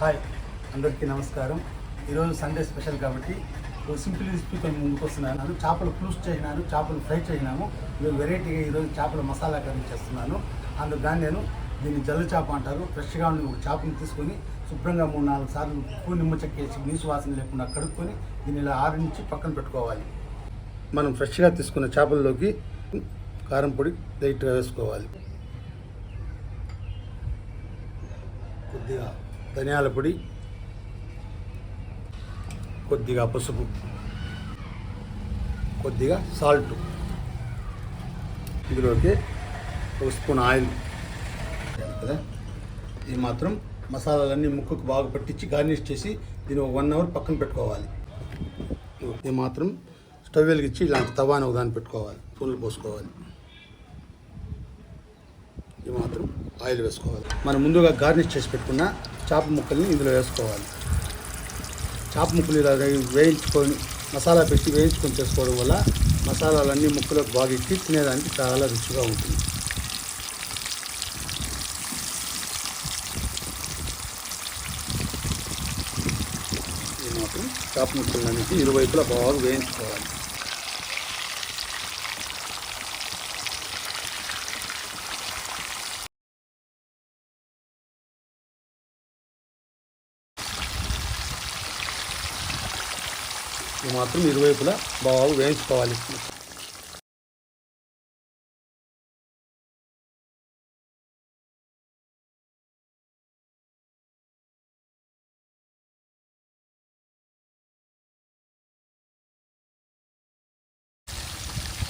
Hi అందరికీ నమస్కారం. ఈరోజు సండే స్పెషల్ కాబట్టి ఒక సింపుల్ రెసిపీతో ముందుకు వస్తున్నాను. చేపలు పులుసు చేసినాను చేపలు ఫ్రై చేసినాము. నేను వెరైటీగా ఈరోజు చేపల మసాలా కర్రీ చేస్తున్నాను. అందుకు నేను దీన్ని జల్లు చేప అంటారు. ఫ్రెష్గా ఉన్న ఒక చేపను తీసుకొని శుభ్రంగా మూడు నాలుగు సార్లు ఉప్పు నిమ్మ చెక్కేసి నీసు వాసన లేకుండా కడుక్కొని దీన్ని ఇలా ఆరించి పక్కన పెట్టుకోవాలి. మనం ఫ్రెష్గా తీసుకున్న చేపల్లోకి కారం పొడి లైట్గా వేసుకోవాలి. కొద్దిగా ధనియాల పొడి కొద్దిగా పసుపు కొద్దిగా సాల్ట్. ఇందులోకి ఒక స్పూన్ ఆయిల్. కదా? ఇది మాత్రం మసాలాలన్నీ ముక్కకు బాగా పట్టించి గార్నిష్ చేసి దీన్ని ఒక వన్ అవర్ పక్కన పెట్టుకోవాలి. ఇది మాత్రం స్టవ్ వెలిగించి ఇలాంటి తవాని ఒక దాన్ని పెట్టుకోవాలి. పూలు పోసుకోవాలి. ఇది మాత్రం ఆయిల్ వేసుకోవాలి. మనం ముందుగా గార్నిష్ చేసి పెట్టుకున్న చేప ముక్కల్ని ఇందులో వేసుకోవాలి. చేప ముక్కలు ఇలా వేయించుకొని మసాలా పెట్టి వేయించుకొని చేసుకోవడం వల్ల మసాలాలన్నీ ముక్కలకు బాగా ఎక్కి తినేదానికి చాలా రుచిగా ఉంటుంది. ఇది మాత్రం చేప ఇరువైపులా బాగా వేయించుకోవాలి. ఇది మాత్రం ఇరువైపులా బాగా వేయించుకోవాలి.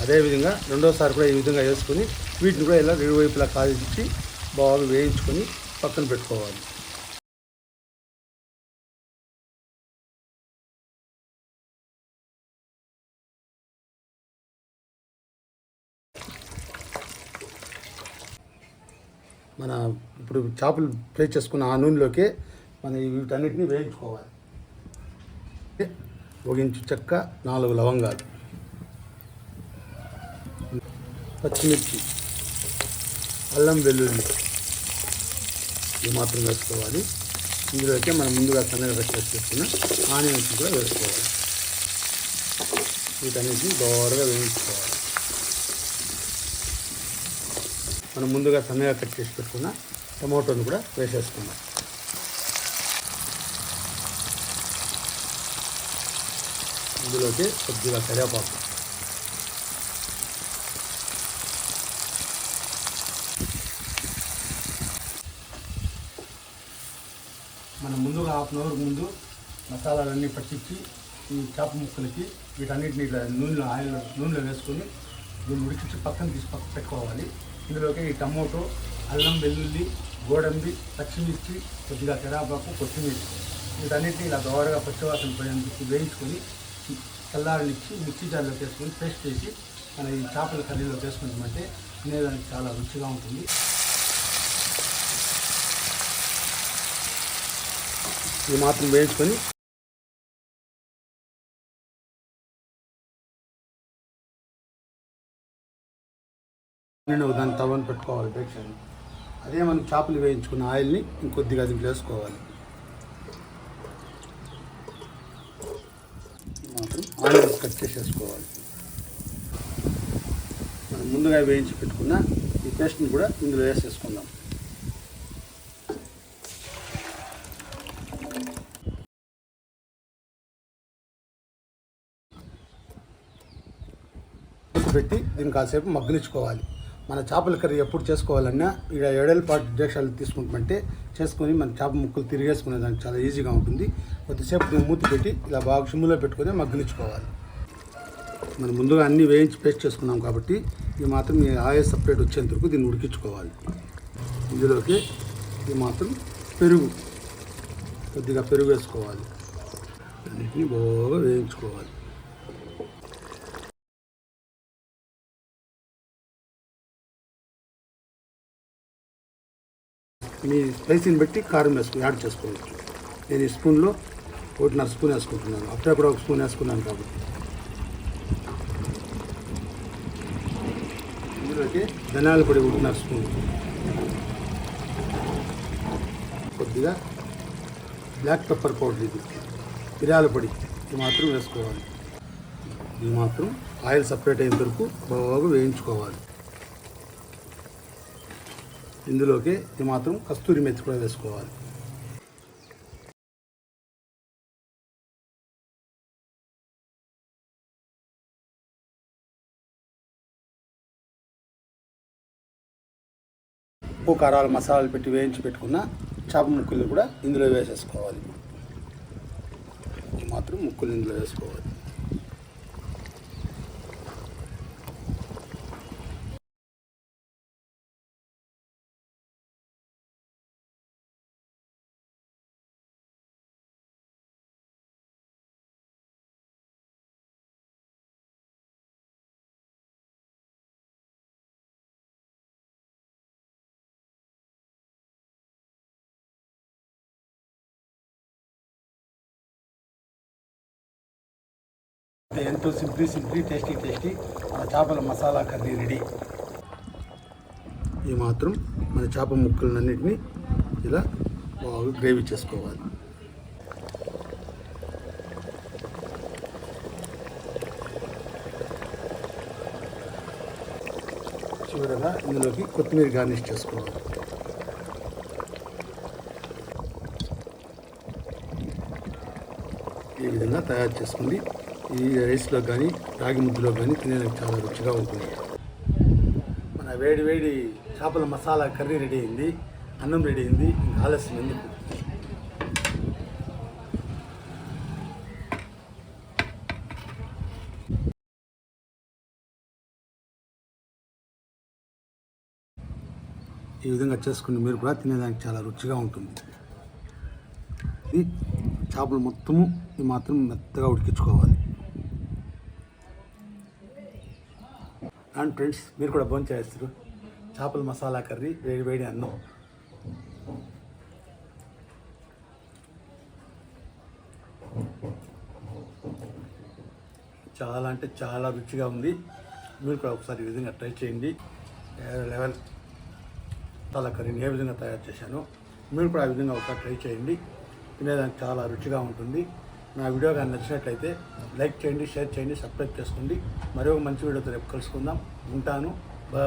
అదేవిధంగా రెండోసారి కూడా ఈ విధంగా వేసుకొని వీటిని కూడా ఇలా ఇరువైపులా కాల్చి బాగా వేయించుకొని పక్కన పెట్టుకోవాలి. మన ఇప్పుడు చేపలు ఫ్రై చేసుకున్న ఆ నూనెలోకి మన వీటన్నిటిని వేయించుకోవాలి. ఒక ఇంచు చెక్క నాలుగు లవంగాలు. పచ్చిమిర్చి అల్లం వెల్లుల్లి ఇది మాత్రం వేసుకోవాలి. ఇందులోకి మనం ముందుగా సన్నగా కట్ చేసుకున్న ఆనియన్స్ కూడా వేసుకోవాలి. వీటన్నిటిని దోరగా వేయించుకోవాలి. మనం ముందుగా సన్నగా కట్ చేసి పెట్టుకున్న టమాటోని కూడా వేసేసుకుందాం. ఇందులోకి కొద్దిగా కరివేపాకు. మనం ముందుగా హాఫ్ అన్ అవర్ ముందు మసాలాలన్నీ పట్టించి ఈ చేప ముక్కలకి వీటన్నిటిని ఇట్లా నూనెలో ఆయిల్ నూనెలో వేసుకొని దీన్ని ఉడికించి పక్కన తీసి పక్కన పెట్టుకోవాలి. ఇందులోకి ఈ టమోటో అల్లం వెల్లుల్లి గోడంబి పచ్చిమిర్చి కొద్దిగా కరివేపాకు కొత్తిమీర. వీటన్నిటిని ఇలా దోరగా పచ్చివాసన పోయేందుకు వేయించుకొని చల్లారనిచ్చి మిక్సీ జార్లో వేసుకొని పేస్ట్ చేసి మన ఈ చేపల కర్రీలో వేసుకుంటామంటే తినేదానికి చాలా రుచిగా ఉంటుంది. ఇది మాత్రం వేయించుకొని నేను దాన్ని తవ్వని పెట్టుకోవాలి డైరెక్షన్ అదే మనం చేపలు వేయించుకున్న ఆయిల్ని ఇంకొద్దిగా అది వేసుకోవాలి. ఆయిల్ కట్ చేసేసుకోవాలి. మనం ముందుగా వేయించి పెట్టుకున్న ఈ పేస్ట్ని కూడా ఇందులో వేసేసుకుందాం. పెట్టి దీన్ని కాసేపు మగ్గనిచ్చుకోవాలి. మన చేపల కర్రీ ఎప్పుడు చేసుకోవాలన్నా ఇక ఏడేళ్ళ పాటు డేక్షాలు తీసుకుంటామంటే చేసుకొని మన చేప ముక్కలు తిరిగేసుకునే దానికి చాలా ఈజీగా ఉంటుంది. కొద్దిసేపు దీన్ని మూతి పెట్టి ఇలా బాగా సిమ్ములో పెట్టుకొని మగ్గనిచ్చుకోవాలి. మనం ముందుగా అన్నీ వేయించి పేస్ట్ చేసుకున్నాం కాబట్టి ఇది మాత్రం ఈ ఆయిల్ సపరేట్ వచ్చేంత వరకు దీన్ని ఉడికించుకోవాలి. ఇందులోకి ఇది మాత్రం పెరుగు కొద్దిగా పెరుగు వేసుకోవాలి. అన్నిటిని బాగా వేయించుకోవాలి. మీ స్పైసీని బట్టి కారం వేసుకుని యాడ్ చేసుకోవచ్చు నేను ఈ స్పూన్లో ఒకటిన్నర స్పూన్ వేసుకుంటున్నాను. అప్పుడప్పుడు ఒక స్పూన్ వేసుకున్నాను కాబట్టి. ఇందులోకి ధనియాల పొడి ఒకటిన్నర స్పూన్. కొద్దిగా బ్లాక్ పెప్పర్ పౌడర్ ఇది. మిరియాల పొడి. ఇది మాత్రం వేసుకోవాలి. ఇది మాత్రం ఆయిల్ సపరేట్ అయిన వరకు బాగా వేయించుకోవాలి. ఇందులోకి ఇది మాత్రం కస్తూరి మెత్తి కూడా వేసుకోవాలి. ఉప్పు కారాలు మసాలాలు పెట్టి వేయించి పెట్టుకున్న చేప ముక్కలు కూడా ఇందులో వేసేసుకోవాలి. ఇది మాత్రం ముక్కలు ఇందులో వేసుకోవాలి. ఎంతో సింప్లీ సింప్లీ టేస్టీ టేస్టీ మన చేపల మసాలా కర్రీ రెడీ. ఈ మాత్రం మన చేప ముక్కలన్నింటినీ ఇలా బాగా గ్రేవీ చేసుకోవాలి. చివరగా ఇందులోకి కొత్తిమీర గార్నిష్ చేసుకోవాలి. ఈ విధంగా తయారు చేసుకుంది ఈ రైస్లో కానీ రాగి ముద్దలో కానీ తినడానికి చాలా రుచిగా ఉంటుంది. మన వేడి వేడి చేపల మసాలా కర్రీ రెడీ అయింది అన్నం రెడీ అయింది ఇంకా ఆలస్యం ఎందుకు? ఈ విధంగా చేసుకుని మీరు కూడా తినేదానికి చాలా రుచిగా ఉంటుంది. ఇది చేపలు మొత్తము ఇది మాత్రం మెత్తగా ఉడికించుకోవాలి. అండ్ ఫ్రెండ్స్ మీరు కూడా భోజనం చేస్తారు. చేపల మసాలా కర్రీ వేడి వేడి అన్నం. చాలా అంటే చాలా రుచిగా ఉంది. మీరు కూడా ఒకసారి ఈ విధంగా ట్రై చేయండి. లెవెల్ తల కర్రీని ఏ విధంగా తయారు చేశాను మీరు కూడా ఆ విధంగా ఒకసారి ట్రై చేయండి. తినేదానికి చాలా రుచిగా ఉంటుంది. నా వీడియో కానీ నచ్చినట్లయితే లైక్ చేయండి షేర్ చేయండి సబ్స్క్రైబ్ చేసుకోండి. మరో మంచి వీడియోతో రేపు కలుసుకుందాం. ఉంటాను. బా